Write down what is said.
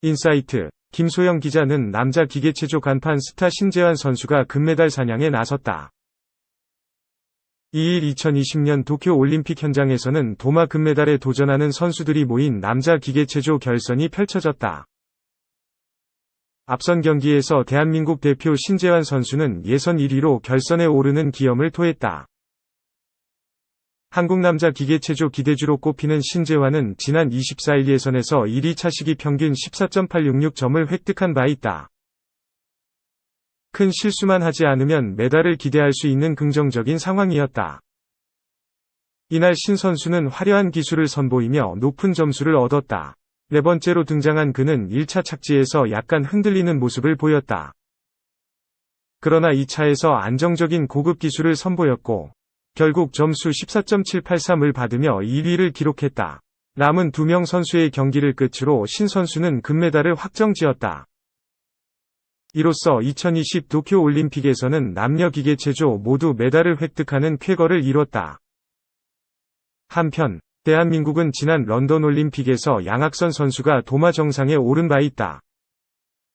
인사이트 김소영 기자는 남자 기계체조 간판 스타 신재환 선수가 금메달 사냥에 나섰다. 2일 2020년 도쿄 올림픽 현장에서는 도마 금메달에 도전하는 선수들이 모인 남자 기계체조 결선이 펼쳐졌다. 앞선 경기에서 대한민국 대표 신재환 선수는 예선 1위로 결선에 오르는 기염을 토했다. 한국 남자 기계체조 기대주로 꼽히는 신재환은 지난 24일 예선에서 1위 차시기 평균 14.866점을 획득한 바 있다. 큰 실수만 하지 않으면 메달을 기대할 수 있는 긍정적인 상황이었다. 이날 신 선수는 화려한 기술을 선보이며 높은 점수를 얻었다. 네 번째로 등장한 그는 1차 착지에서 약간 흔들리는 모습을 보였다. 그러나 2차에서 안정적인 고급 기술을 선보였고, 결국 점수 14.783을 받으며 2위를 기록했다. 남은 두 명 선수의 경기를 끝으로 신 선수는 금메달을 확정지었다. 이로써 2020 도쿄 올림픽에서는 남녀 기계체조 모두 메달을 획득하는 쾌거를 이뤘다. 한편, 대한민국은 지난 런던 올림픽에서 양학선 선수가 도마 정상에 오른 바 있다.